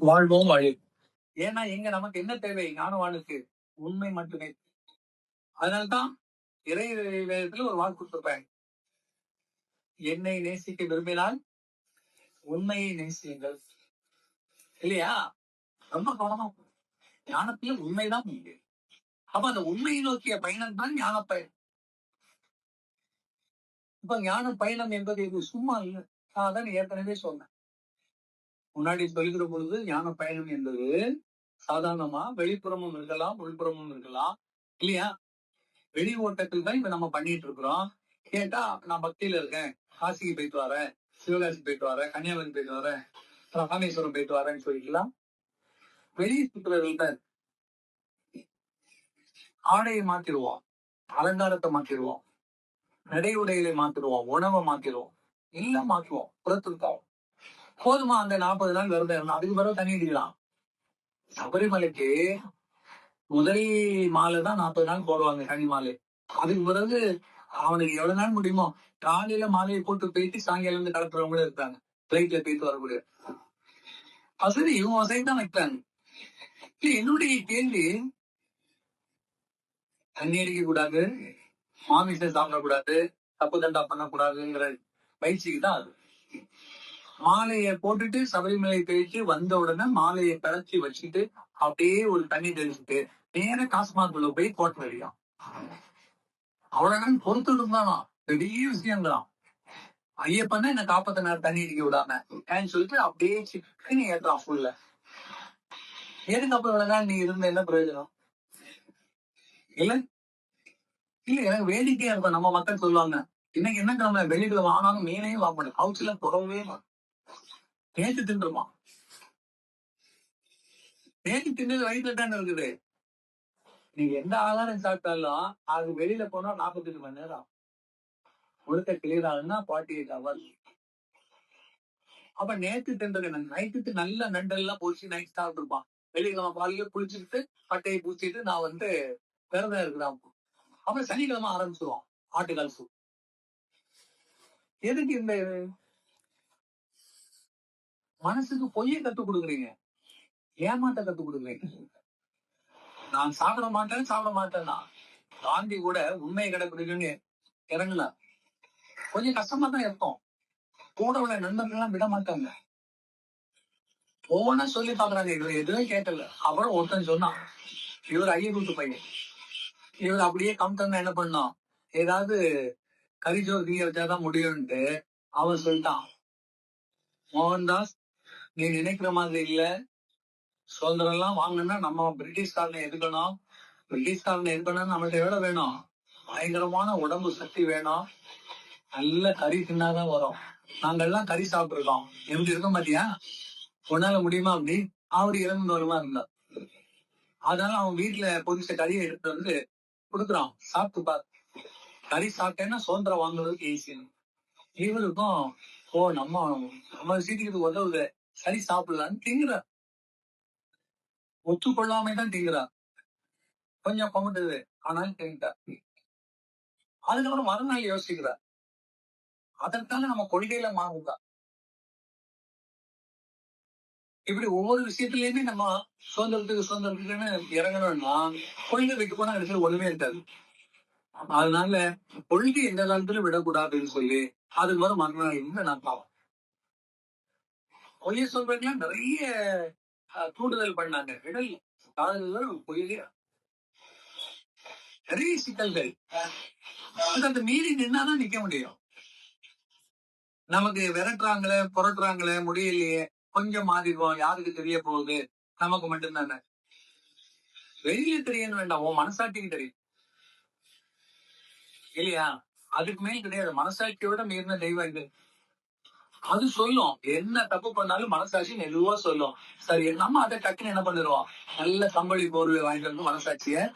வாழ்வோம் வழி. ஏன்னா எங்க நமக்கு என்ன தேவை? ஞானவானுக்கு உண்மை மட்டுமே. அதனால்தான் இறை வேதத்துல ஒரு வாக்கு கொடுத்திருப்பாங்க. என்னை நேசிக்க விரும்பினால் உண்மையை நேசியுங்கள். இல்லையா? ரொம்ப கவனமா ஞானத்திலும் ஞானத்துல உண்மைதான் உண்டு. அப்ப அந்த உண்மையை நோக்கிய பயணம் தான் ஞான பயணம் இப்ப ஞான பயணம் என்பது இது சும்மா இல்லை. நான் அதான் ஏற்கனவே சொன்னேன். முன்னாடி சொல்கிற பொழுது ஞான பயணம் என்பது சாதாரணமா வெளிப்புறமும் இருக்கலாம் உள்புறமும் இருக்கலாம். இல்லையா? வெளி ஓட்டத்தில் தான் இப்ப நம்ம பண்ணிட்டு இருக்கிறோம். கேட்டா நான் பக்தியில இருக்கேன். காசிக்கு போயிட்டு வரேன். சிவகாசி போயிட்டு வரேன். கன்னியாகுமரி போயிட்டு வரேன். ராமேஸ்வரம் போயிட்டு வரேன்னு சொல்லிக்கலாம் வெளியே சுற்றுறவர்கள் ஆடையை மாத்திடுவோம். அலங்காரத்தை மாத்திடுவோம். நடை உடைகளை மாத்திடுவோம். உணவை மாத்திடுவோம். எல்லாம் மாற்றுவோம் புறத்திற்காகும் போதுமா அந்த நாற்பது நாள் விரதம் இருந்தா அதுக்கு பிறகு தண்ணி அடிக்கலாம் சபரிமலைக்கு முதல் மாலை தான் நாற்பது நாள் போடுவாங்க கனி மாலை. அதுக்கு பிறகு அவனுக்கு எவ்வளவு நாள் முடியுமோ காலையில மாலையை போட்டு போயிட்டு சாயங்காலம் இருந்து கடத்துறவங்களும் இருக்காங்க. பிளைட்ல போயிட்டு வரக்கூடிய. வசதி இவங்க வசதி தான் வைக்கிறாங்க. என்னுடைய கேள்வி தண்ணி அடிக்க கூடாது மாமிசம் சாப்பிடக்கூடாது தப்பு தண்டா பண்ணக்கூடாதுங்கிற பயிற்சிக்கு தான் அது. மாலையை போட்டுட்டு சபரிமலை போயிட்டு வந்த உடனே மாலையை கரைச்சி வச்சுட்டு அப்படியே ஒரு தண்ணி தெளிச்சுட்டு நேர காசுமாக்குள்ள போய் கோட்டை அடிக்கும் அவ்வளவுதான் பொறுத்து இருந்தானா பெரிய விஷயங்களாம் ஐயப்பன் என்ன காப்பாத்தினார் தண்ணி அடிக்க விடாம. ஏன்னு சொல்லிட்டு அப்படியே சிக்கன் ஏற்றான் ஃபுல்ல எதுக்கு அப்ப இவ்வளவுதான் நீ இருந்த என்ன பிரயோஜனம்? இல்ல. இல்ல எனக்கு வேடிக்கையா இருக்கும். நம்ம மக்கள் சொல்லுவாங்க. இன்னைக்கு என்ன கிழமை? வெளியில ஆனாலும் மீனையும் வாங்க மாட்டேன் ஹவுஸ்ல தொடவே நேற்று தின்றுமா நேற்று தின்னது வயிற்றுல தானே இருக்குது. நீங்க எந்த ஆகாரம் சாப்பிட்டாலும் அது வெளியில போனா நாற்பத்தெட்டு மணி நேரம் ஒருத்த கிளியர் ஆகுதுன்னா ஃபார்ட்டி எயிட் ஹவர்ஸ் அப்ப நேற்று தின்றது நைட்டுக்கு நல்ல நண்டெல்லாம் பொறிச்சு நைட் சாப்பிட்டுருப்பான். வெள்ளிக்கிழமை பாலையே குளிச்சுக்கிட்டு பட்டையை பூச்சிட்டு நான் வந்து விரதம் இருக்கிறான். அப்புறம் சனிக்கிழமை ஆரம்பிச்சிருவான் ஆட்டுக்கால் சூப் எதுக்கு இந்த மனசுக்கு பொய்ய கத்துக் கொடுக்குறீங்க. ஏமாத்த கத்துக் கொடுக்குறீங்க. நான் சாப்பிட மாட்டேன் சாப்பிட மாட்டேன்னா. காந்தி கூட உண்மையை கடைபிடிக்கணும்னு இறங்கல. கொஞ்சம் கஷ்டமா தான் இருக்கும். கூட உள்ள நண்பர்கள் எல்லாம் விட மாட்டாங்க. போன சொல்லி பாக்குறாங்க இவர் எதுவும் கேட்டல. அப்புறம் ஒருத்தன் சொன்னான். இவர் ஐயக்கூத்து பையன். இவர் அப்படியே கம்டன் என்ன பண்ணான்? ஏதாவது கரிஜோர் நீங்க வச்சாதான் முடியும்ட்டு அவன் சொல்லிட்டான். மோகன்தாஸ் நீ நினைக்கிற மாதிரி இல்ல. சுதந்திரம் எல்லாம் வாங்கணும்னா நம்ம பிரிட்டிஷ்காரனை எதுக்கணும் பிரிட்டிஷ்காரனை எதுக்கணும் நம்மள்ட்ட எவ்வளவு வேணும்? பயங்கரமான உடம்பு சக்தி வேணும். நல்ல கறி தின்னாதான் வரும். நாங்கெல்லாம் கறி சாப்பிட்டுருக்கோம். எப்படி இருக்க மாட்டியா உன்னால முடியுமா அப்படி? அவர் இறந்து வருமா இருந்தா. அதனால அவன் வீட்டுல பொதிச்ச கறியை எடுத்து வந்து கொடுக்குறான். சாப்பிட்டு பாரு. கறி சாப்பிட்டேன்னா சுதந்திரம் வாங்குறதுக்கு ஈஸி இவருக்கும் ஓ நம்ம நம்ம சீட்டுக்கு உதவுது. சரி சாப்பிடலான்னு திங்குற ஒத்துக்கொள்ளாம தான் திங்குறா கொஞ்சம் கொண்டுது ஆனாலும் திங்கிட்டா அதுக்கப்புறம் மறுநாள் யோசிக்கிறா அதற்கால நம்ம கொள்கையில மாறுதா இப்படி ஒவ்வொரு விஷயத்துலயுமே நம்ம சுதந்திரத்துக்கு சுதந்திரத்துக்குன்னு இறங்கணும்னா கொள்கை வைக்க போனா இடத்துல ஒண்ணுமே இருக்காது. அதனால கொள்கை எந்த காலத்துல விடக்கூடாதுன்னு சொல்லி அதுக்கு வர மறுநாள் நான் பாவம் பொய்ய சொல்றதுலாம் நிறைய தூண்டுதல் பண்ணாங்க. இடல் காதல் பொய்யா. நிறைய சிக்கல்கள். அந்த மீறி நின்னாதான் நிக்க முடியும். நமக்கு விரட்டுறாங்களே புரட்டுறாங்களே முடியலையே கொஞ்சம் மாறிடுவோம். யாருக்கு தெரிய போகுது? நமக்கு மட்டும்தானே. வெளியில தெரியணும் வேண்டாம். உன் மனசாட்சிக்கு தெரியும். இல்லையா? அதுக்கு மேல் கிடையாது. மனசாட்சியோட மீறின தெய்வம் இது. அது சொல்லும். என்ன தப்பு பண்ணாலும் மனசாட்சி மெதுவா சொல்லும். சரி நம்ம அதை டக்குன்னு என்ன பண்ணிடுவோம்? நல்ல சம்பளி போர்வை வாங்கிட்டு வந்து மனசாட்சிய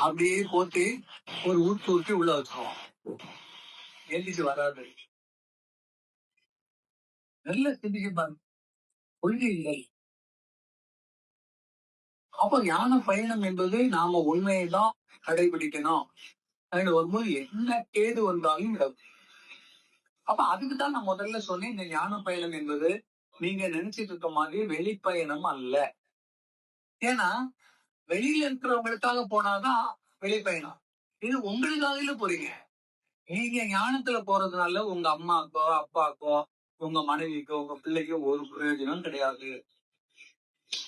அப்படியே போட்டு ஒரு ஊட்டு ஊட்டி உள்ள வச்சிருவோம். எழுதிச்சு வராது. நல்ல சிந்திக்க பாருங்க. கொள்கை இல்லை. அப்ப ஞான பயணம் என்பது நாம உண்மையை தான் கடைபிடிக்கணும். அப்படின்னு வரும்போது என்ன கேது வந்தாலும் அப்ப அதுக்கு தான் நான் முதல்ல சொன்னேன் இந்த ஞான பயணம் என்பது நீங்க நினைச்சிட்டு இருக்க மாதிரி வெளிப்பயணம் அல்ல. ஏன்னா வெளியில இருக்கிறவங்களுக்காக போனாதான் வெளிப்பயணம். இது உங்களுக்காகல போறீங்க. நீங்க ஞானத்துல போறதுனால உங்க அம்மாக்கோ அப்பாக்கோ உங்க மனைவிக்கோ உங்க பிள்ளைக்கோ ஒரு பிரயோஜனம் கிடையாது.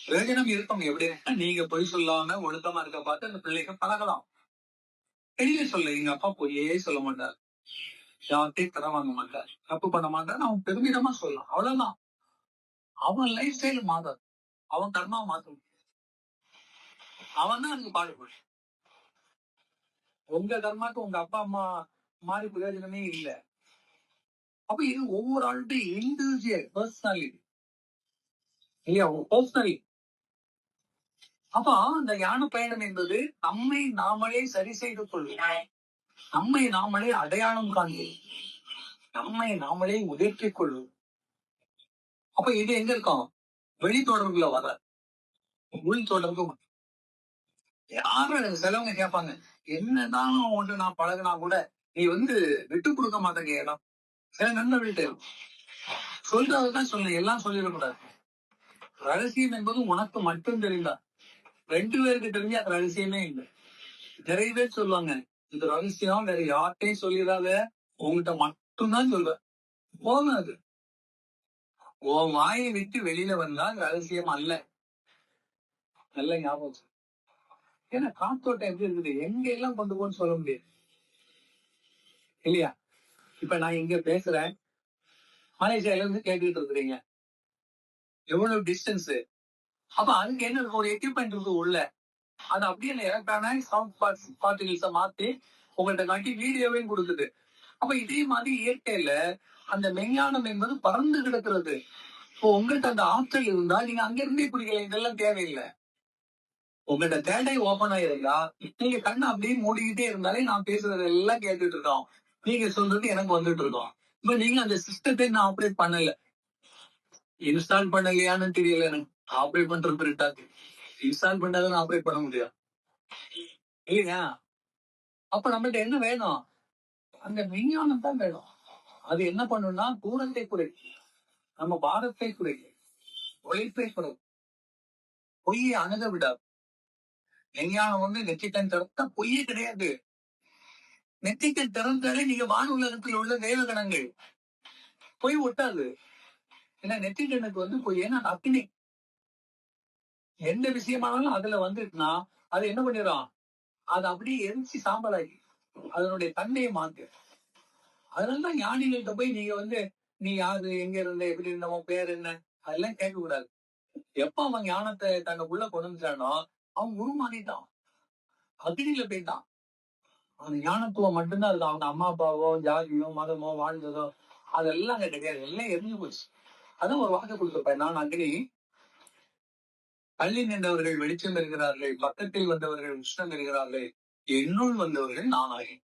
பிரயோஜனம் இருக்கும். எப்படின்னா நீங்க பொய் சொல்லாம ஒழுக்கமா இருக்க பார்த்து அந்த பிள்ளைக்கு பழகலாம். வெளியில சொல்ல எங்க அப்பா பொய்யே சொல்ல மாட்டார். யார்கிட்டையும் கடன் வாங்க மாட்டார். தப்பு பண்ண மாட்டார் அவன் பெருமிதமா சொல்லலாம். அவ்வளவுதான். அவன் லைஃப் ஸ்டைல் மாறாது. அவன் கர்மா முடியாது. அவன் தான் எனக்கு பாடுபடு உங்க கர்மாக்கு உங்க அப்பா அம்மா மாறி பிரயோஜனமே இல்ல. அப்ப இது ஒவ்வொரு ஆளுடைய இண்டிவிஜுவல் பர்சனாலிட்டி இல்லையா? பர்சனலி அப்ப அந்த ஞான பயணம் என்பது நம்மை நாமளே சரி செய்து கொள்வோம் நம்மை நாமளே அடையாளம் காண்போம் நம்மை நாமளே உயர்த்திக் கொள்ளும் அப்ப இது எங்க இருக்கும்? வெளி தொடர்புல வர. உள் தொடர்பு யாரும் சிலவங்க கேட்பாங்க? என்னதான் ஒன்று நான் பழகினா கூட நீ வந்து விட்டு கொடுக்க மாட்டேங்க இடம். சில நண்பர்கள்ட்ட சொல்றதுதான் சொல்ல எல்லாம் சொல்லிடக்கூடாது. ரகசியம் என்பது உனக்கு மட்டும் தெரிந்தா. ரெண்டு பேருக்கு தெரிஞ்ச அது ரகசியமே இல்லை. நிறைய பேர் சொல்லுவாங்க இந்த ரகசியம் வேற யார்கிட்டையும் சொல்லிடாத. உங்ககிட்ட மட்டும்தான் சொல்ற போதும் அது. உன் வாயை விட்டு வெளியில வந்தா ரகசியம் அல்ல. நல்ல ஞாபகம் ஏன்னா காத்தோட்டம் எப்படி இருக்குது? எங்க எல்லாம் கொண்டு போன்னு சொல்ல முடியாது. இல்லையா? இப்ப நான் இங்க பேசுறேன். மலேசியால இருந்து கேட்டுக்கிட்டு இருக்கிறீங்க. எவ்வளவு டிஸ்டன்ஸ் அப்ப அங்க என்ன ஒரு எக்யூப்மெண்ட் இருக்கு உள்ள. அது அப்படியே எலக்ட்ரானிக் சவுண்ட் பார்ட்டிகல்ஸ மாத்தி உங்கள்ட்ட காட்டி வீடியோவையும் கொடுக்குது. அப்ப இதே மாதிரி இயற்கையில அந்த மெஞ்ஞானம் என்பது பறந்து கிடக்கிறது. இப்போ உங்கள்கிட்ட அந்த ஆற்றல் இருந்தா நீங்க அங்க இருந்தே குடிக்கலாம் இதெல்லாம் தேவையில்லை. உங்கள்ட்ட தேடை ஓபன் ஆயிருந்தா நீங்க கண்ணை அப்படியே மூடிக்கிட்டே இருந்தாலே நான் பேசுறது எல்லாம் கேட்டுட்டு இருக்கோம். நீங்க சொல்றது எனக்கு வந்துட்டு இருக்கோம். இப்ப நீங்க அந்த சிஸ்டத்தை நான் ஆப்ரேட் பண்ணல. இன்ஸ்டால் பண்ணலையான்னு தெரியல எனக்கு. ஆப்ரேட் பண்றது இருட்டாக்கு. இன்ஸ்டால் பண்ணாதான் ஆப்ரேட் பண்ண முடியும் இல்லையா அப்ப நம்மள்ட்ட என்ன வேணும்? அந்த விஞ்ஞானம் தான் வேணும். அது என்ன பண்ணும்னா தூரத்தை குறை. நம்ம பாரத்தை குறை. உழைப்பை குறை. பொய்யை அணுக விடாது. விஞ்ஞானம் வந்து நெற்றிக்கண் திறந்தா பொய்யே கிடையாது. நெற்றிக்கண் திறந்தாலே நீங்க வான உலகத்தில் உள்ள தேவகணங்கள் பொய் ஒட்டாது. ஏன்னா நெற்றிக்கண்ணுக்கு வந்து பொய். ஏன்னா அக்னி. எந்த விஷயமானாலும் அதுல வந்துட்டுனா அது என்ன பண்ணிடும் அது அப்படியே எரிச்சு சாம்பலாகி அதனுடைய தன்மையை மாத்து. அதனாலதான் ஞானிகள்கிட்ட போய் நீங்க வந்து நீ யாரு எங்க இருந்த எப்படி இருந்தவோ பேர் என்ன? அதெல்லாம் கேட்க கூடாது எப்ப அவன் ஞானத்தை தனக்குள்ள கொண்டு வந்துட்டானோ அவன் உருமாறிட்டான். அக்னியில போயிட்டான். அந்த ஞானத்துவம் மட்டும்தான் இருக்கு அவங்க அம்மா அப்பாவோ ஜாதியோ மதமோ வாழ்ந்ததோ அதெல்லாம் கிடையாது. எல்லாம் எரிஞ்சு போச்சு. அதான் ஒரு வாக்கு கொடுத்துருப்பேன் நான் அக்னி பள்ளி நின்றவர்கள் வெளிச்சம் பெறுகிறார்கள் பக்கத்தில் வந்தவர்கள் உஷ்ணம் பெறுகிறார்கள் என்னுள் வந்தவர்கள் நானாகி